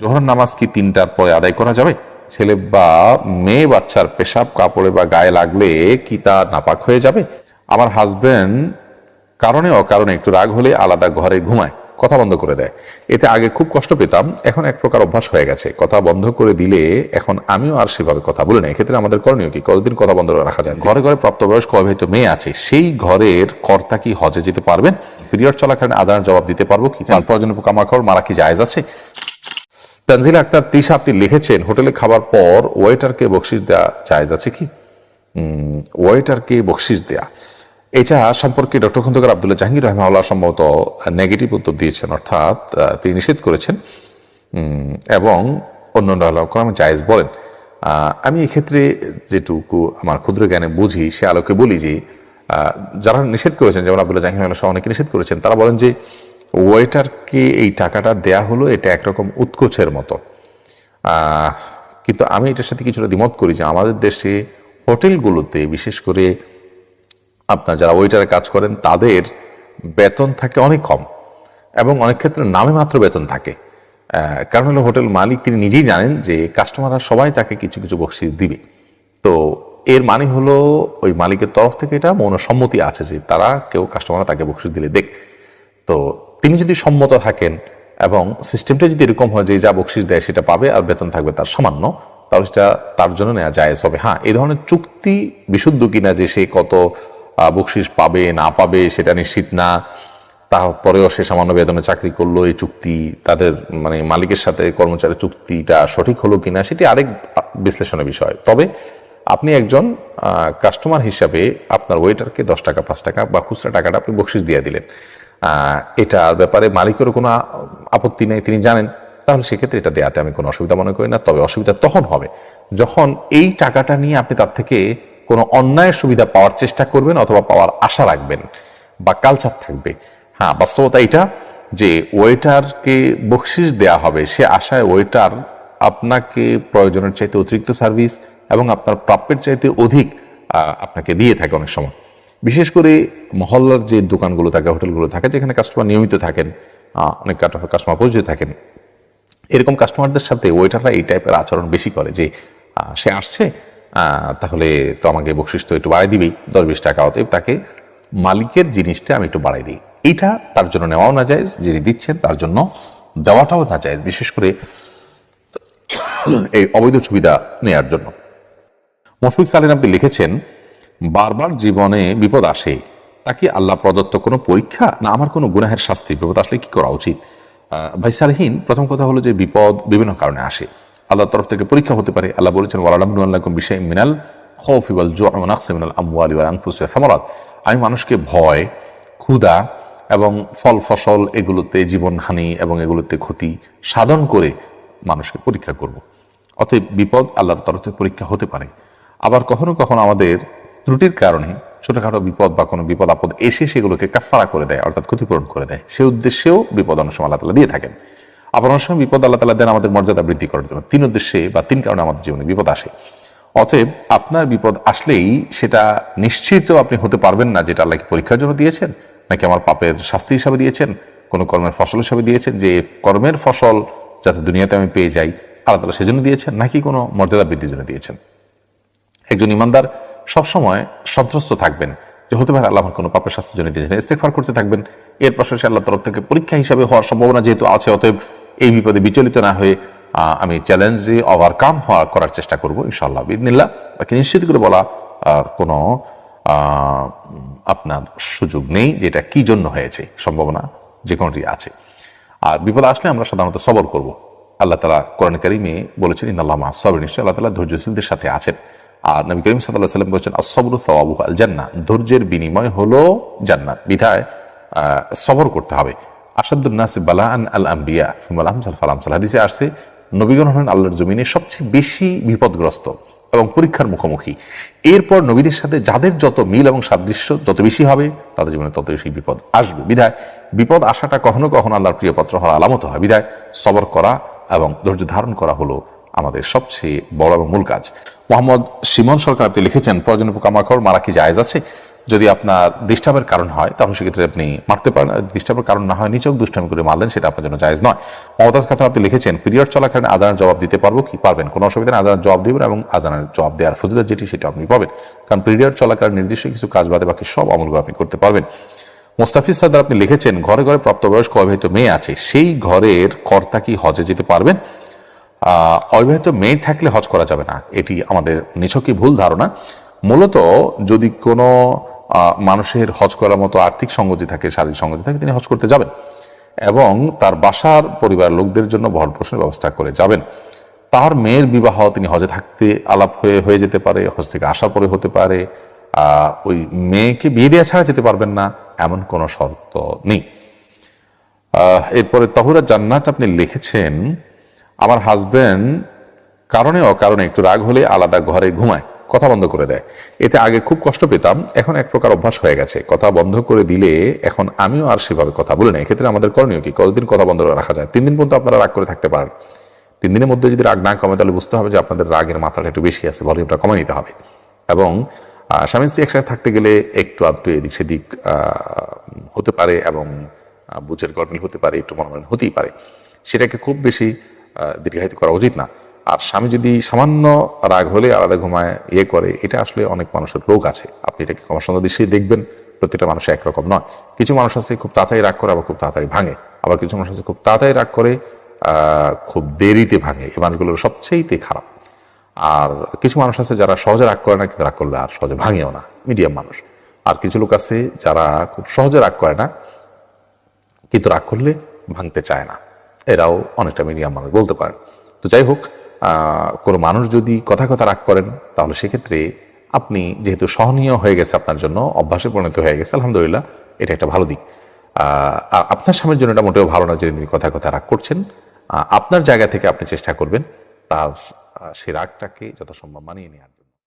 জোহর নামাজ কি তিনটার পরে আদায় করা যাবে? ছেলে বা মেয়ে, বাচ্চার পেশাব, কাপড়ে বা গায়ে লাগলে কি তা নাপাক হয়ে যাবে? আমার হাজবেন্ড কারণে অকারণে একটু রাগ হলে আলাদা ঘরে ঘুমায়, কথা বন্ধ করে দেয়। এতে আগে খুব কষ্ট পেতাম, এখন এক প্রকার অভ্যাস হয়ে গেছে। কথা বন্ধ করে দিলে এখন আমিও আর সেভাবে কথা বলি না। এক্ষেত্রে আমাদের করণীয় কি? কতদিন কথা বন্ধ রাখা যায়? ঘরে ঘরে প্রাপ্তবয়স্ক অবিবাহিত মেয়ে আছে, সেই ঘরের কর্তা কি হজে যেতে পারবেন? পিরিয়ড চলাকালীন আজানের জবাব দিতে পারব কি? মাল প্রয়োজনীয় পোকামাকড়, মারা কি জায়েজ আছে? তানজিল আক্তার তিশা, আপনি লিখেছেন, হোটেলে খাবার পর ওয়েটারকে বকশিস দেওয়া জায়েজ আছে কি? ওয়েটারকে বকশিস দেয়া। এটা সম্পর্কে ডক্টর খন্দকার আবদুল্লাহ জাহাঙ্গীর রহমাউল্লাহ সম্ভবত নেগেটিভ উত্তর দিয়েছেন, অর্থাৎ তিনি নিষেধ করেছেন। এবং অন্য আমি জায়েজ বলেন। আমি এক্ষেত্রে যেটুকু আমার ক্ষুদ্র জ্ঞানে বুঝি, সে আলোকে বলি যে যারা নিষেধ করেছেন, যেমন আবদুল্লাহ রহমাউল্লাহ সহ অনেকে নিষেধ করেছেন, তারা বলেন যে ওয়েটারকে এই টাকাটা দেয়া হলো, এটা একরকম উৎকোচের মতো। কিন্তু আমি এটার সাথে কিছুটা দ্বিমত করি যে আমাদের দেশে হোটেলগুলোতে, বিশেষ করে আপনার যারা ওয়েটারে কাজ করেন, তাদের বেতন থাকে অনেক কম। এবং অনেক ক্ষেত্রে নামে মাত্র বেতন থাকে। কারণ হলো হোটেল মালিক তিনি নিজেই জানেন যে কাস্টমাররা সবাই তাকে কিছু কিছু বকশিস দিবে। তো এর মানে হলো ওই মালিকের তরফ থেকে এটা মৌন সম্মতি আছে যে তারা কেউ কাস্টমাররা তাকে বকশিস দিলে। দেখ, তো তিনি যদি সম্মত থাকেন এবং সিস্টেমটা যদি এরকম হয় যে যা বকশিস দেয় সেটা পাবে আর বেতন থাকবে তার সামান্য, তাহলে সেটা তার জন্য নেওয়া জায়েজ হবে। হ্যাঁ এই ধরনের চুক্তি বিশুদ্ধ কিনা যে সে কত বকশিস পাবে, না পাবে, সেটা নিশ্চিত না, তারপরেও সে সামান্য বেতনে চাকরি করল, এই চুক্তি তাদের মানে মালিকের সাথে কর্মচারী চুক্তিটা সঠিক হলো কিনা সেটি আরেক বিশ্লেষণের বিষয়। তবে আপনি একজন কাস্টমার হিসাবে আপনার ওয়েটারকে দশ টাকা, পাঁচ টাকা বা খুচরা টাকাটা আপনি বকশিস দিয়ে দিলেন। এটার ব্যাপারে মালিকেরও কোনো আপত্তি নেই, তিনি জানেন। তাহলে সেক্ষেত্রে এটা দেয়াতে আমি কোনো অসুবিধা মনে করি না, তবে অসুবিধা তখন হবে যখন এই টাকাটা নিয়ে আপনি তার থেকে কোনো অন্যায় সুবিধা পাওয়ার চেষ্টা করবেন অথবা পাওয়ার আশা রাখবেন বা কালচার থাকবে। হ্যাঁ বাস্তবতা এটা যে ওয়েটারকে বকশিস দেয়া হবে, সে আশায় ওয়েটার আপনাকে প্রয়োজনের চাইতে অতিরিক্ত সার্ভিস এবং আপনার প্রাপ্যের চাইতে অধিক আপনাকে দিয়ে থাকে অনেক সময়। বিশেষ করে মহল্লার যে দোকানগুলো থাকে, হোটেলগুলো থাকে, যেখানে কাস্টমার নিয়মিত থাকেন অনেক কাস্টমার পরিচিত থাকেন, এরকম কাস্টমারদের সাথে ওয়েটাররা এই টাইপের আচরণ বেশি করে যে সে আসছে তাহলে তো আমাকে বকশিস তো একটু বাড়াই দিবেই দশ বিশ টাকা, অতএব তাকে মালিকের জিনিসটা আমি একটু বাড়াই দিই। এইটা তার জন্য নেওয়াও না যায় যিনি দিচ্ছেন তার জন্য দেওয়াটাও না যায় বিশেষ করে এই অবৈধ সুবিধা নেয়ার জন্য। মশফিক সালিন আপনি লিখেছেন বারবার জীবনে বিপদ আসে, তা কি আল্লাহ প্রদত্ত কোনো পরীক্ষা? না, আমার কোনো গুনাহের শাস্তি? বিপদ আসলে কি করা উচিত? ভাই সালহীন, প্রথম কথা হলো যে বিপদ বিভিন্ন কারণে আসে। আল্লাহর তরফ থেকে পরীক্ষা হতে পারে। আল্লাহ বলেছেন ওয়ালামুল্লাহম বিষয় মিনাল খৌফি ওয়াল জুআ ওয়া নাকসি মিনাল আমওয়ালি ওয়াল আনফুসি ওয়া সামারাত। আমি মানুষকে ভয়, ক্ষুধা এবং ফল ফসল এগুলোতে জীবনহানি এবং এগুলোতে ক্ষতি সাধন করে মানুষকে পরীক্ষা করব। অতএব বিপদ আল্লাহর তরফ থেকে পরীক্ষা হতে পারে। আবার কখনো কখনো আমাদের ত্রুটির কারণে ছোটখাটো বিপদ বা কোনো বিপদ আপদ এসে সেগুলোকে কাফারা করে দেয়, অর্থাৎ ক্ষতিপূরণ করে দেয়। সে উদ্দেশ্যেও বিপদ অনেক সময় আল্লাহ তালা দিয়ে থাকেন। আবার অনেক সময় বিপদ আল্লাহ তালা দেন আমাদের মর্যাদা বৃদ্ধি করার জন্য। তিন উদ্দেশ্যে বা তিন কারণে আমাদের জীবনে বিপদ আসে। অতএব আপনার বিপদ আসলেই সেটা নিশ্চিত আপনি হতে পারবেন না যেটা আল্লাহকে পরীক্ষার জন্য দিয়েছেন, নাকি আমার পাপের শাস্তি হিসাবে দিয়েছেন, কোনো কর্মের ফসল হিসাবে দিয়েছেন, যে কর্মের ফসল যাতে দুনিয়াতে আমি পেয়ে যাই, আল্লাহ তালা সেজন্য দিয়েছেন, নাকি কোনো মর্যাদা বৃদ্ধির জন্য দিয়েছেন। একজন ইমানদার সবসময় সন্ত্রস্ত থাকবেন। যে হতে পারে আল্লাহ কোনো পাপের শাস্তির জন্য দিয়েছেন ইস্তেকফার করতে থাকবেন। এর পাশাপাশি আল্লাহ তরফ থেকে পরীক্ষা হিসাবে হওয়ার সম্ভাবনা যেহেতু আছে, অতএব এই বিপদে বিচলিত না হয়ে আমি চ্যালেঞ্জে ওভারকাম হওয়া করার চেষ্টা করব, ইনশাআল্লাহ বিদিনিল্লাহ বাকি নিশ্চিত করে বলা কোনো আপনার সুযোগ নেই যে এটা কি জন্য হয়েছে, সম্ভাবনা যে কোনোটি আছে। আর বিপদ আসলে আমরা সাধারণত সবর করব। আল্লাহ তালা কোরআন কারিমে বলেছেন ইন্দাল্লাহ সবর নিশ্চয় আল্লাহ তালা ধৈর্যশীলদের সাথে আছেন। আর নবী করিম সাল্লাহ সাল্লাম বলছেন আসবরু সওয়াবু আল জান্নাত ধৈর্যের বিনিময় হলো জান্নাত। বিধায় সবর করতে হবে। আসাদুন্নাস বালান আল আম্বিয়া ফিমাল আমসাল ফালামসাল হাদিসে আসছে, নবীগণ হলেন আল্লাহর জমিনে সবচেয়ে বেশি বিপদগ্রস্ত এবং পরীক্ষার মুখোমুখি। এরপর নবীদের সাথে যাদের যত মিল এবং সাদৃশ্য যত বেশি হবে, তাদের জীবনে তত বেশি বিপদ আসবে। বিধায়, বিপদ আসাটা কখনো কখনো আল্লাহর প্রিয় পত্র হওয়ার আলামত হয়। বিধায়, সবর করা এবং ধৈর্য ধারণ করা হলো আমাদের সবচেয়ে বড় এবং মূল কাজ। মোহাম্মদ সিমন সরকার আপনি লিখেছেন, প্রয়োজনীয় পোকামাকড় মারা কি জায়েজ আছে? যদি আপনার ডিস্টার্বের কারণ হয়, তাহলে সেক্ষেত্রে আপনি মারতে পারেন। ডিস্টার্বের কারণ না হয় নিচেও দুষ্টামি করে মারলেন, সেটা আপনার জন্য জায়জ নয়। মমতাজ খাতুন আপনি লিখেছেন, পিরিয়ড চলাকালীন আজানের জবাব দিতে পারব কি? পারবেন, কোনো অসুবিধা নেই, আজানের জবাব দিবেন এবং আজানের জবাব দেওয়ার ফজিলত যেটি, সেটা আপনি পাবেন। কারণ পিরিয়ড চলাকালীন নির্দিষ্ট কিছু কাজ বাদে বাকি সব আমলগুলো আপনি করতে পারবেন। মোস্তাফিজ সর্দার আপনি লিখেছেন, ঘরে ঘরে প্রাপ্তবয়স্ক অবিবাহিত মেয়ে আছে, সেই ঘরের কর্তা কি হজে যেতে পারবেন? অবিবাহিত মেয়ে থাকলে হজ করা যাবে না। এটি আমাদের নিছকই ভুল ধারণা। মূলত যদি কোনো মানুষের হজ করার মতো আর্থিক সঙ্গতি থাকে, শারীরিক সঙ্গতি থাকে, তিনি হজ করতে যাবেন এবং তার বাসার পরিবার লোকদের জন্য ভরণ পোষণের ব্যবস্থা করে যাবেন। তার মেয়ের বিবাহ তিনি হজে থাকতে আলাপ হয়ে হয়ে যেতে পারে, হজ থেকে আসার পরে হতে পারে। ওই মেয়েকে বিয়ে দেওয়া ছাড়া যেতে পারবেন না, এমন কোনো শর্ত নেই। এরপরে তহুরা জান্নাত আপনি লিখেছেন আমার হাজবেন্ড কারণে অকারণে একটু রাগ হলে আলাদা ঘরে ঘুমায়, কথা বন্ধ করে দেয়। এতে আগে খুব কষ্ট পেতাম, এখন এক প্রকার অভ্যাস হয়ে গেছে। কথা বন্ধ করে দিলে এখন আমিও আর সেভাবে কথা বলি না। এক্ষেত্রে আমাদের করণীয় কি? কতদিন কথা বন্ধ রাখা যায়? তিন দিন পর্যন্ত আপনারা রাগ করে থাকতে পারেন। তিন দিনের মধ্যে যদি রাগ না কমে, তাহলে বুঝতে হবে যে আপনাদের রাগের মাত্রাটা একটু বেশি আছে, ভলিউমটা কমে নিতে হবে। এবং স্বামী স্ত্রী একসাথে থাকতে গেলে একটু আধটু এদিক সেদিক হতে পারে এবং বুঝের গরমিল হতে পারে, একটু মনোমালিন্য হতেই পারে। সেটাকে খুব বেশি দীর্ঘায়িত করা উচিত না। আর স্বামী যদি সামান্য রাগ হলে আলাদা ঘুমায় ইয়ে করে, এটা আসলে অনেক মানুষের রোগ আছে। আপনি এটাকে কমার দৃষ্টি দেখবেন প্রতিটা মানুষ একরকম নয়। কিছু মানুষ আছে খুব তাড়াতাড়ি রাগ করে, আবার খুব তাড়াতাড়ি ভাঙে। আবার কিছু মানুষ আছে খুব তাড়াতাড়ি রাগ করে খুব দেরিতে ভাঙে। এই মানুষগুলোর সবচেয়েতে খারাপ। আর কিছু মানুষ আছে যারা সহজে রাগ করে না, কিন্তু রাগ করলে আর সহজে ভাঙেও না। মিডিয়াম মানুষ। আর কিছু লোক আছে যারা খুব সহজে রাগ করে না, কিন্তু রাগ করলে ভাঙতে চায় না। এরাও অনেকটা মিডিয়াম মানুষ বলতে পারেন তো যাই হোক কোনো মানুষ যদি কথা কথা রাগ করেন, তাহলে সেক্ষেত্রে আপনি যেহেতু সহনীয় হয়ে গেছে আপনার জন্য, অভ্যাসে পরিণত হয়ে গেছে, আলহামদুলিল্লাহ, এটা একটা ভালো দিক। আর আপনার স্বামীর জন্য এটা মোটেও ভালো না যে তিনি কথা কথা রাগ করছেন। আপনার জায়গা থেকে আপনি চেষ্টা করবেন তার সে রাগটাকে যথাসম্ভব মানিয়ে নেওয়ার